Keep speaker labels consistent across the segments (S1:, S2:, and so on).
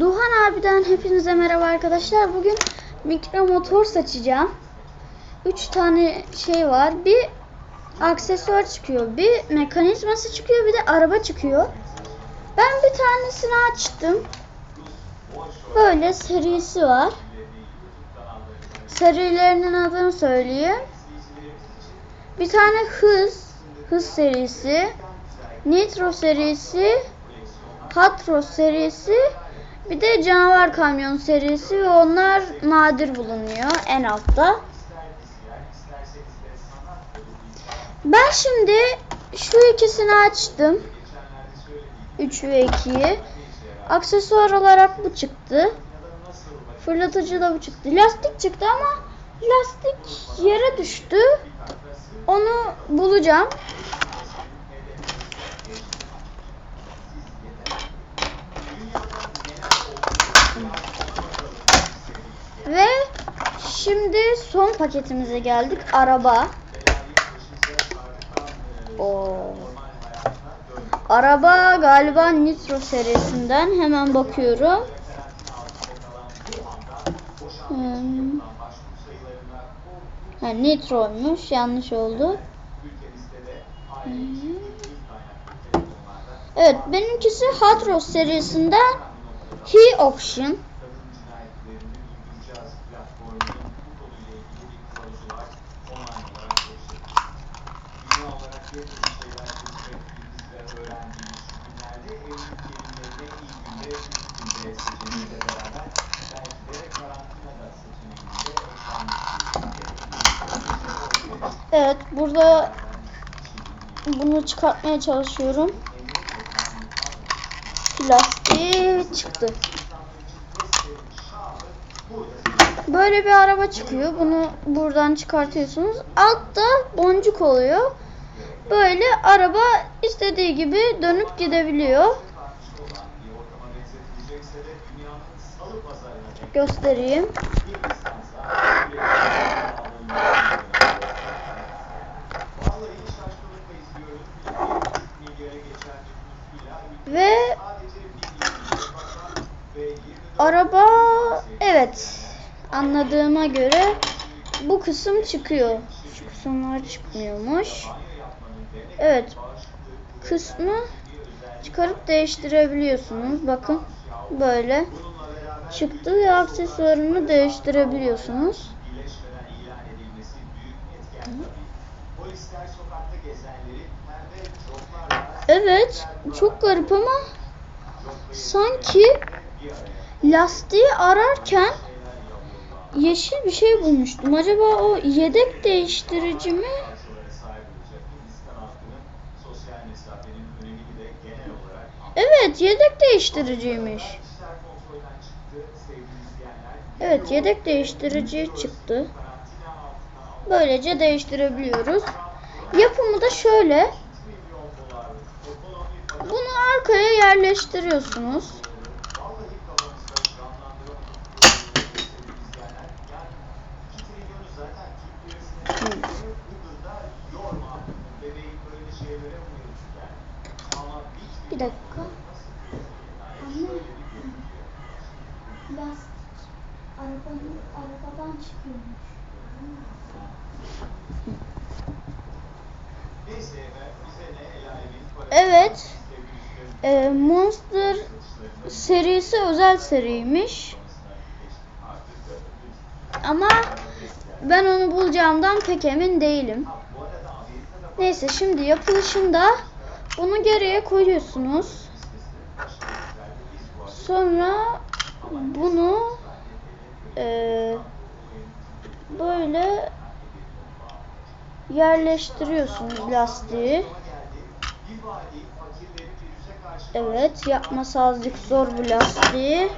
S1: Duhan abiden hepinize merhaba arkadaşlar. Bugün mikro motor saçacağım. 3 tane şey var. Bir aksesuar çıkıyor. Bir mekanizması çıkıyor. Bir de araba çıkıyor. Ben bir tanesini açtım. Böyle serisi var. Serilerinin adını söyleyeyim. Bir tane hız, hız serisi, nitro serisi, Hatros serisi, bir de canavar kamyon serisi ve onlar nadir bulunuyor en altta. Ben şimdi şu ikisini açtım. 3 ve 2'yi. Aksesuar olarak bu çıktı. Fırlatıcı da bu çıktı. Lastik çıktı ama lastik yere düştü. Onu bulacağım. Ve şimdi son paketimize geldik. Araba. Oo. Araba galiba Nitro serisinden. Hemen bakıyorum. Hmm. Ha, Nitro'ymuş. Yanlış oldu. Hmm. Evet, benimkisi Hatros serisinden He Option. Evet, burada bunu çıkartmaya çalışıyorum. Plastiği çıktı. Böyle bir araba çıkıyor. Bunu buradan çıkartıyorsunuz. Altta boncuk oluyor. Böyle araba istediği gibi dönüp gidebiliyor. Göstereyim. Ve araba evet anladığıma göre bu kısım çıkıyor. Şu kısımlar çıkmıyormuş. Evet kısmı çıkarıp değiştirebiliyorsunuz. Bakın böyle çıktı ve aksesuarını değiştirebiliyorsunuz. Evet çok garip ama sanki lastiği ararken yeşil bir şey bulmuştum. Acaba o yedek değiştirici mi? Evet yedek değiştiriciymiş. Evet yedek değiştirici çıktı. Böylece değiştirebiliyoruz. Yapımı da şöyle. Bunu arkaya yerleştiriyorsunuz. Bir dakika. Anne. Lastik arabanın arabadan çıkıyormuş. Evet. Ee, Monster serisi özel seriymiş. Ama ben onu bulacağımdan pek emin değilim. Neyse şimdi yapılışında bunu geriye koyuyorsunuz. Sonra bunu eee, böyle yerleştiriyorsunuz lastiği. Evet yapması azıcık zor bu lastiği.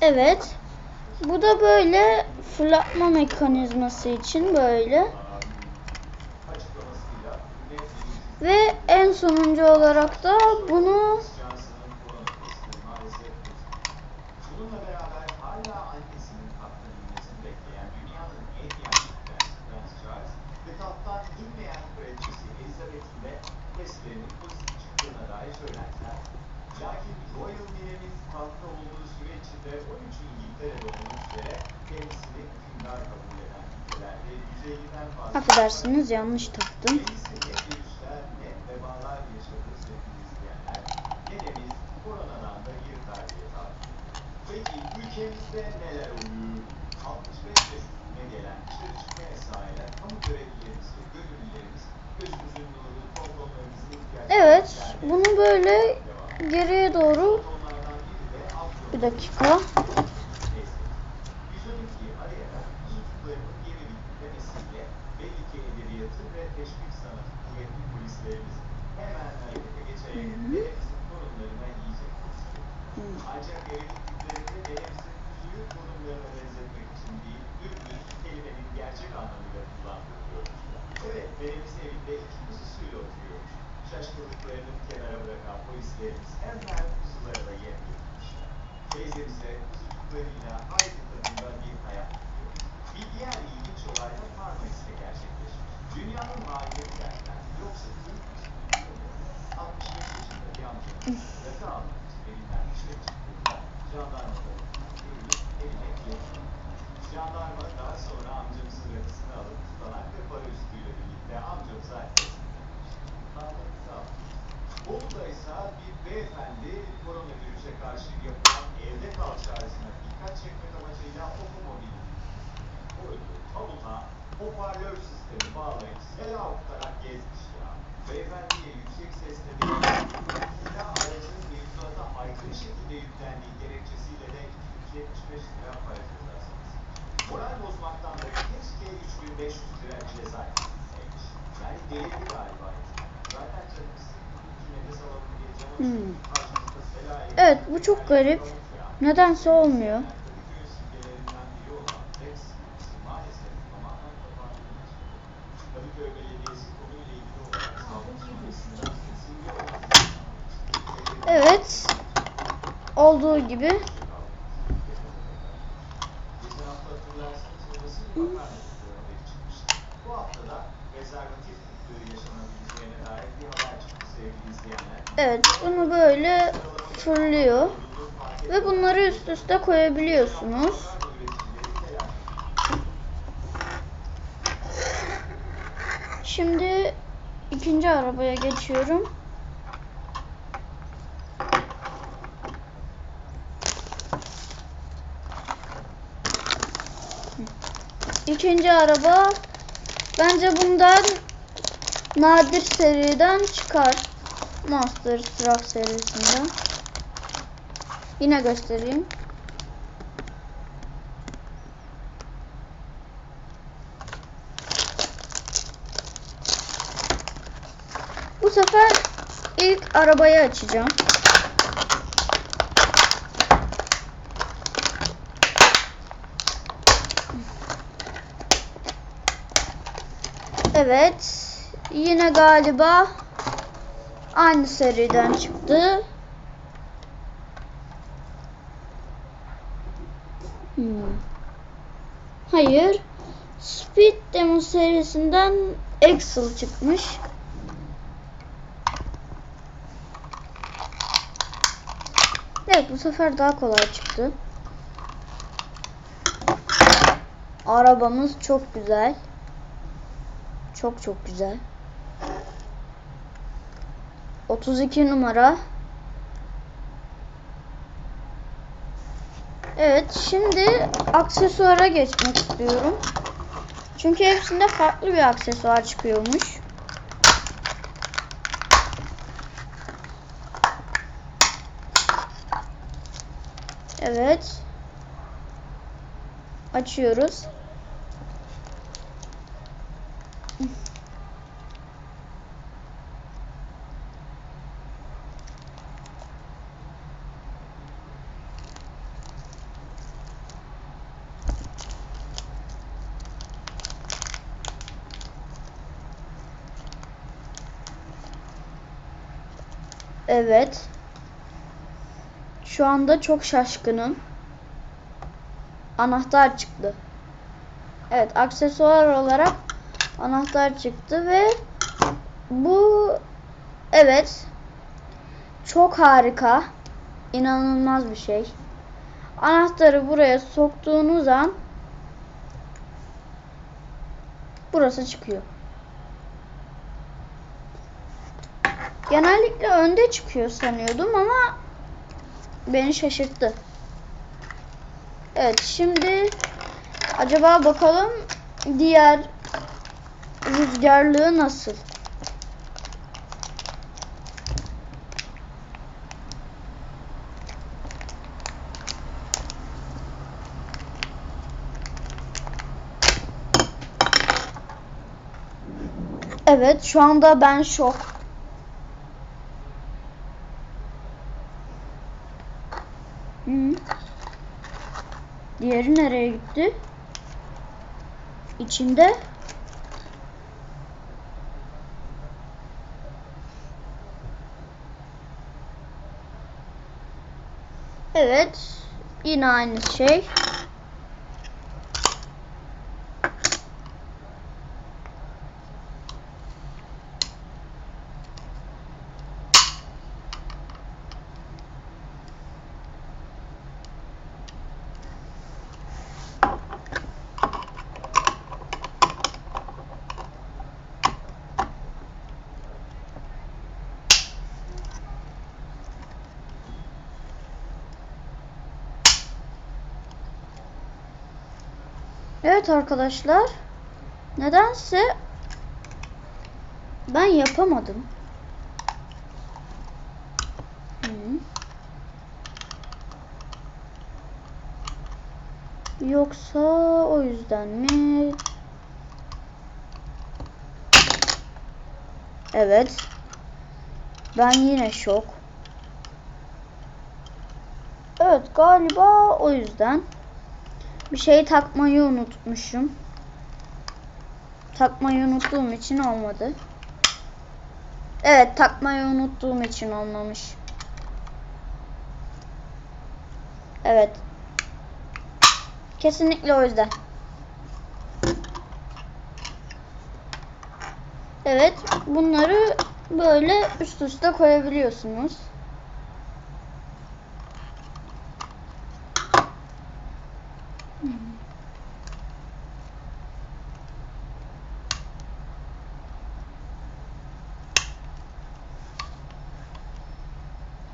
S1: Evet. Bu da böyle fırlatma mekanizması için böyle. Ve en sonuncu olarak da bunu tarihiyet aldık. Peki ülkemizde neler oluyor? 65 yaş üstüne gelen dışarı çıkma yasağıyla kamu görevlilerimiz ve gönüllülerimiz gözümüzün nuru, tontonlarımızın ihtiyaçlarını
S2: Evet bunu böyle geriye doğru bir dakika.
S1: Edebiyatı ve teşvik sanatı kuvvetli polislerimiz hemen harekete geçerek dedemizin torunlarına yiyecek koşuyor. Ancak eve gittiklerinde dedemizin kuzuyu torunlarına benzetmek için değil, dümdüz kelimenin gerçek anlamıyla kullandığını görmüşler. Evet, dedemiz evinde iki kuzusuyla oturuyormuş. Şaşkınlıklarını kenara bırakan polislerimiz hemen kuzulara da yem getirmişler. Teyzemize kuzucuklarıyla aynı tadında bir hayat. Bir diğer ilginç olay da Marmaris'te gerçekleşmiş. Dünyanın derken yoksa Türk bilmiyorum. 65 yaşında almak için evinden dışarı çıktığında jandarmaların görülüp eline kilitli. Jandarma daha sonra amcamızın rakısını alıp tutanak ve para birlikte. Sağlıklı almış. Bolu'da ise bir beyefendi koronavirüse karşı yapılan evde kal çağrısına dikkat çekmek amacıyla otomobilin koyduğu tabuta hoparlör sistemi bağlayıp sela okutarak gezmiş ya. Beyefendiye yüksek sesle bir aracın mevzuata aykırı şekilde yüklendiği gerekçesiyle de 275 lira para cezası. Moral bozmaktan da keşke 3500 lira ceza kesilseymiş. Yani delirdi galiba. Zaten canımız sıkıldı. nefes alalım diye cama
S2: Hmm. Evet, bu çok garip. Nedense olmuyor.
S1: Çıktı sevgili izleyenler.
S2: evet bunu böyle fırlıyor ve bunları üst üste koyabiliyorsunuz. Şimdi ikinci arabaya geçiyorum. İkinci araba bence bundan nadir seriden çıkar. Monster Truck serisinden. Yine göstereyim. Bu sefer ilk arabayı açacağım. Evet. Yine galiba aynı seriden çıktı. Hmm. Hayır. Speed Demon serisinden Excel çıkmış. Evet bu sefer daha kolay çıktı. Arabamız çok güzel. Çok çok güzel. 32 numara. Evet şimdi aksesuara geçmek istiyorum. Çünkü hepsinde farklı bir aksesuar çıkıyormuş. Evet. Açıyoruz. Evet. Şu anda çok şaşkınım. Anahtar çıktı. Evet, aksesuar olarak anahtar çıktı ve bu evet çok harika. inanılmaz bir şey. Anahtarı buraya soktuğunuz an burası çıkıyor. Genellikle önde çıkıyor sanıyordum ama beni şaşırttı. Evet şimdi acaba bakalım diğer rüzgarlığı nasıl? Evet şu anda ben şok. Diğeri nereye gitti? İçinde. Evet. Yine aynı şey. Evet arkadaşlar. Nedense ben yapamadım. Yoksa o yüzden mi? Evet. Ben yine şok. Evet galiba o yüzden. Bir şey takmayı unutmuşum. Takmayı unuttuğum için olmadı. Evet takmayı unuttuğum için olmamış. Evet. Kesinlikle o yüzden. Evet bunları böyle üst üste koyabiliyorsunuz.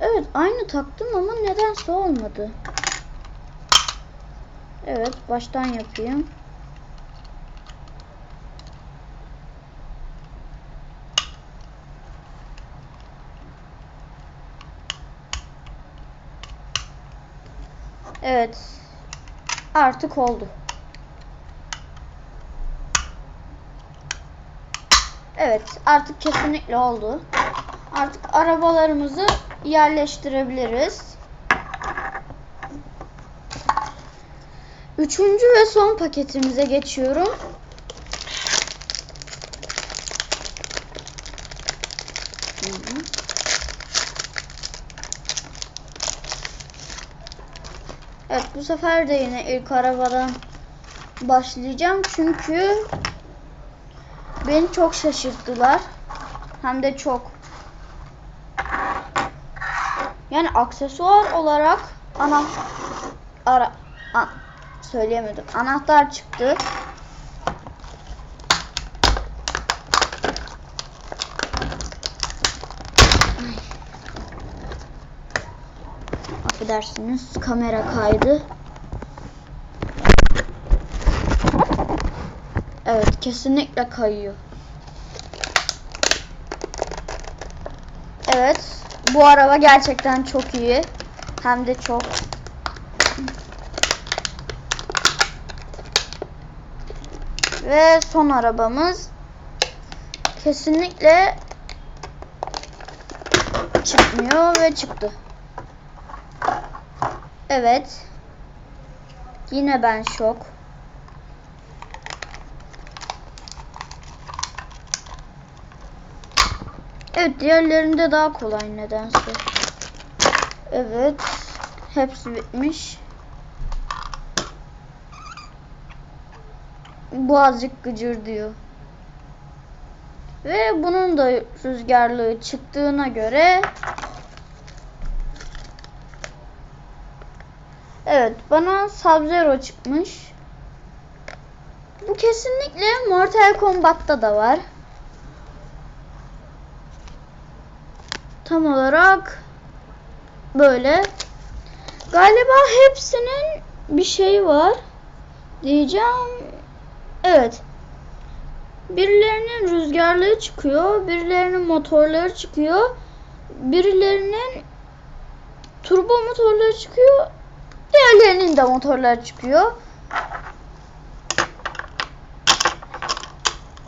S2: Evet aynı taktım ama nedense olmadı. Evet baştan yapayım. Evet. Artık oldu. Evet artık kesinlikle oldu. Artık arabalarımızı yerleştirebiliriz. Üçüncü ve son paketimize geçiyorum. Evet bu sefer de yine ilk arabadan başlayacağım çünkü beni çok şaşırttılar. Hem de çok. Yani aksesuar olarak ana ara a, söyleyemedim. Anahtar çıktı. Ay. Affedersiniz kamera kaydı. Evet kesinlikle kayıyor. Evet. Bu araba gerçekten çok iyi. Hem de çok. Ve son arabamız kesinlikle çıkmıyor ve çıktı. Evet. Yine ben şok. Evet diğerlerinde daha kolay nedense. Evet. Hepsi bitmiş. Bu azıcık gıcır diyor. Ve bunun da rüzgarlığı çıktığına göre Evet bana Sub-Zero çıkmış. Bu kesinlikle Mortal Kombat'ta da var. Tam olarak böyle. Galiba hepsinin bir şeyi var. Diyeceğim. Evet. Birilerinin rüzgarlığı çıkıyor. Birilerinin motorları çıkıyor. Birilerinin turbo motorları çıkıyor. Diğerlerinin de motorları çıkıyor.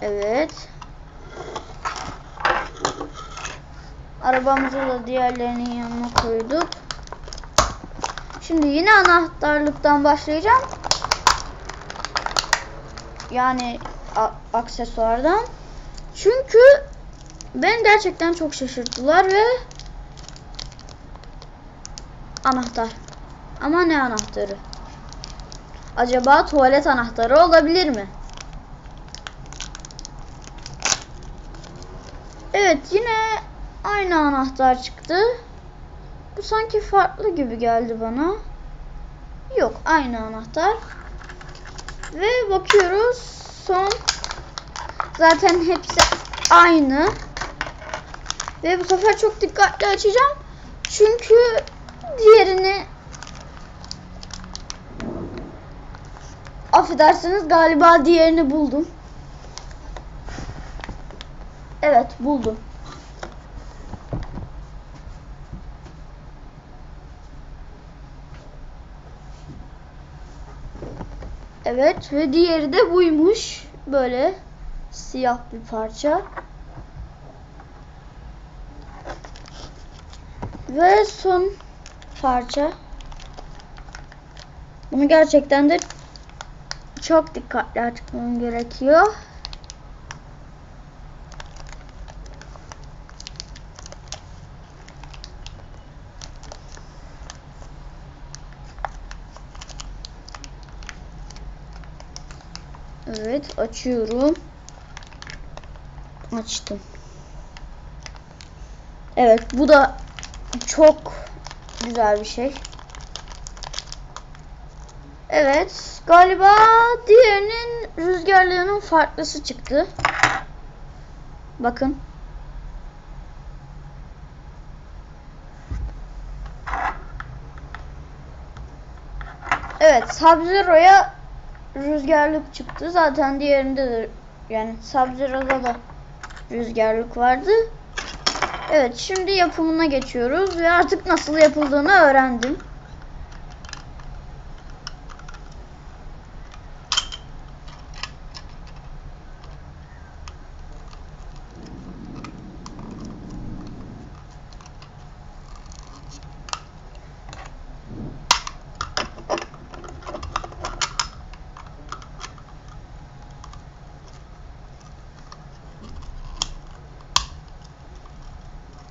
S2: Evet. Arabamızı da diğerlerinin yanına koyduk. Şimdi yine anahtarlıktan başlayacağım. Yani aksesuardan. Çünkü beni gerçekten çok şaşırttılar ve anahtar. Ama ne anahtarı? Acaba tuvalet anahtarı olabilir mi? Evet yine aynı anahtar çıktı. Bu sanki farklı gibi geldi bana. Yok aynı anahtar. Ve bakıyoruz son zaten hepsi aynı. Ve bu sefer çok dikkatli açacağım. Çünkü diğerini affedersiniz galiba diğerini buldum. Evet buldum. Evet ve diğeri de buymuş. Böyle siyah bir parça. Ve son parça. Bunu gerçekten de çok dikkatli açmam gerekiyor. Evet açıyorum. Açtım. Evet bu da çok güzel bir şey. Evet galiba diğerinin rüzgarlığının farklısı çıktı. Bakın. Evet Sub-Zero'ya rüzgarlık çıktı. Zaten diğerinde de yani Sub-Zero'da da rüzgarlık vardı. Evet şimdi yapımına geçiyoruz ve artık nasıl yapıldığını öğrendim.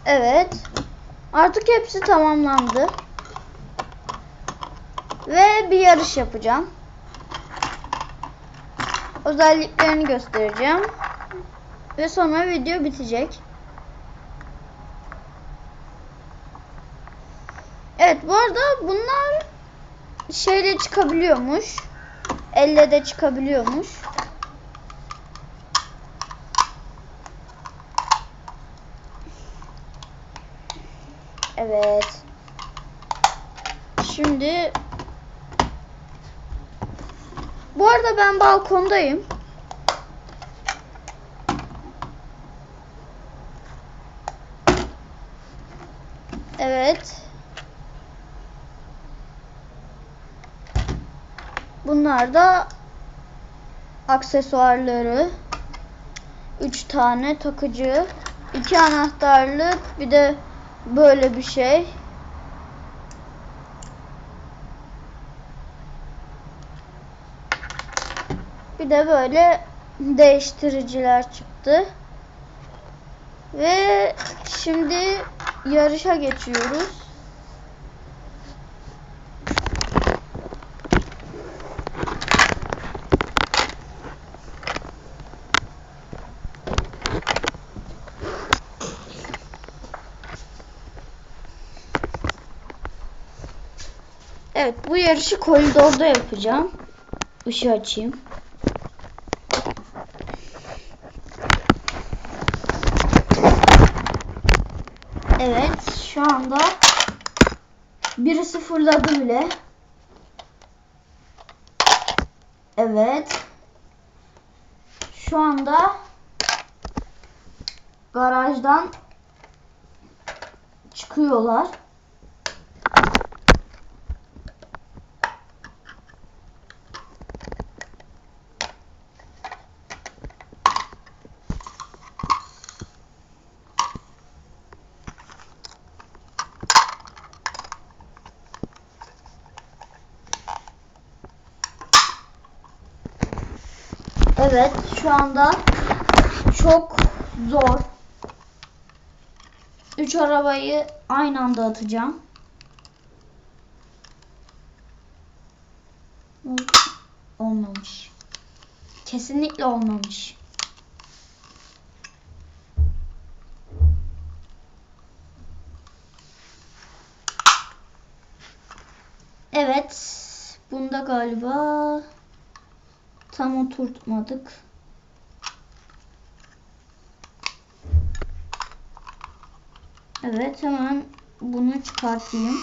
S2: Evet. Artık hepsi tamamlandı. Ve bir yarış yapacağım. Özelliklerini göstereceğim. Ve sonra video bitecek. Evet bu arada bunlar şeyle çıkabiliyormuş. Elle de çıkabiliyormuş. Evet. Şimdi bu arada ben balkondayım. Evet. Bunlar da aksesuarları. Üç tane takıcı, iki anahtarlık, bir de böyle bir şey. Bir de böyle değiştiriciler çıktı. Ve şimdi yarışa geçiyoruz. Evet bu yarışı koridorda yapacağım. Işığı açayım. Evet şu anda biri sıfırladı bile. Evet. Şu anda garajdan çıkıyorlar. Evet, şu anda çok zor. Üç arabayı aynı anda atacağım. Olmamış. Kesinlikle olmamış. Evet. Bunda galiba tam oturtmadık. Evet hemen bunu çıkartayım.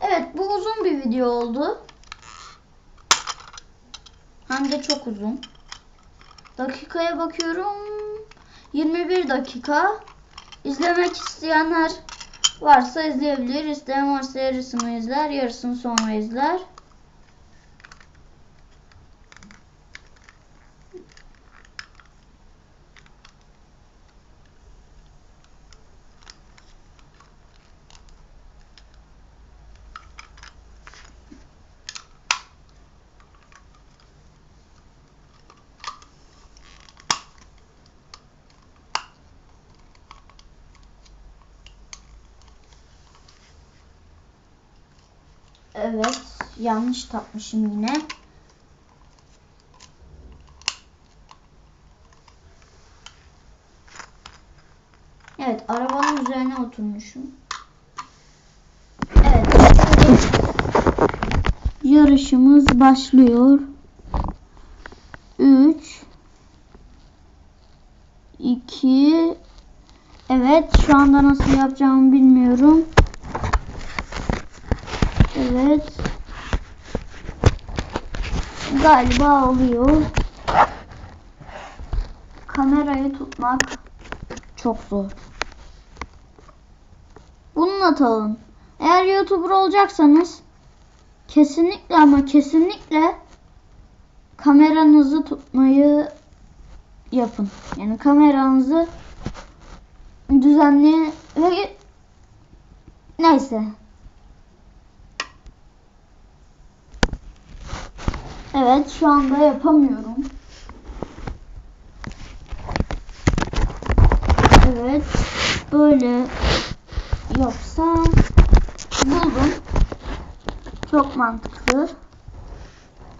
S2: Evet bu uzun bir video oldu. Hem de çok uzun. Dakikaya bakıyorum. 21 dakika. İzlemek isteyenler varsa izleyebilir. İsteyen varsa yarısını izler, yarısını sonra izler. Evet, yanlış takmışım yine. Evet, arabanın üzerine oturmuşum. Evet, yarışımız başlıyor. 3 2 Evet, şu anda nasıl yapacağımı bilmiyorum. Evet. Galiba oluyor. Kamerayı tutmak çok zor. Bunu not alın. Eğer YouTuber olacaksanız kesinlikle ama kesinlikle kameranızı tutmayı yapın. Yani kameranızı düzenli ve neyse Evet şu anda yapamıyorum. Evet böyle yapsam buldum. Çok mantıklı.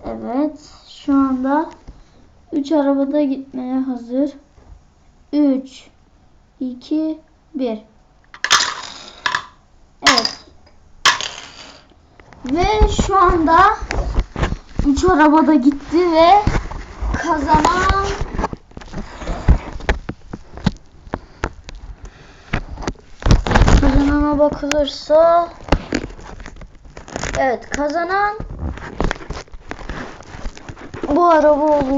S2: Evet şu anda 3 arabada gitmeye hazır. 3 2 1 Evet. Ve şu anda Üç araba da gitti ve kazanan kazanana bakılırsa evet kazanan bu araba oluyor.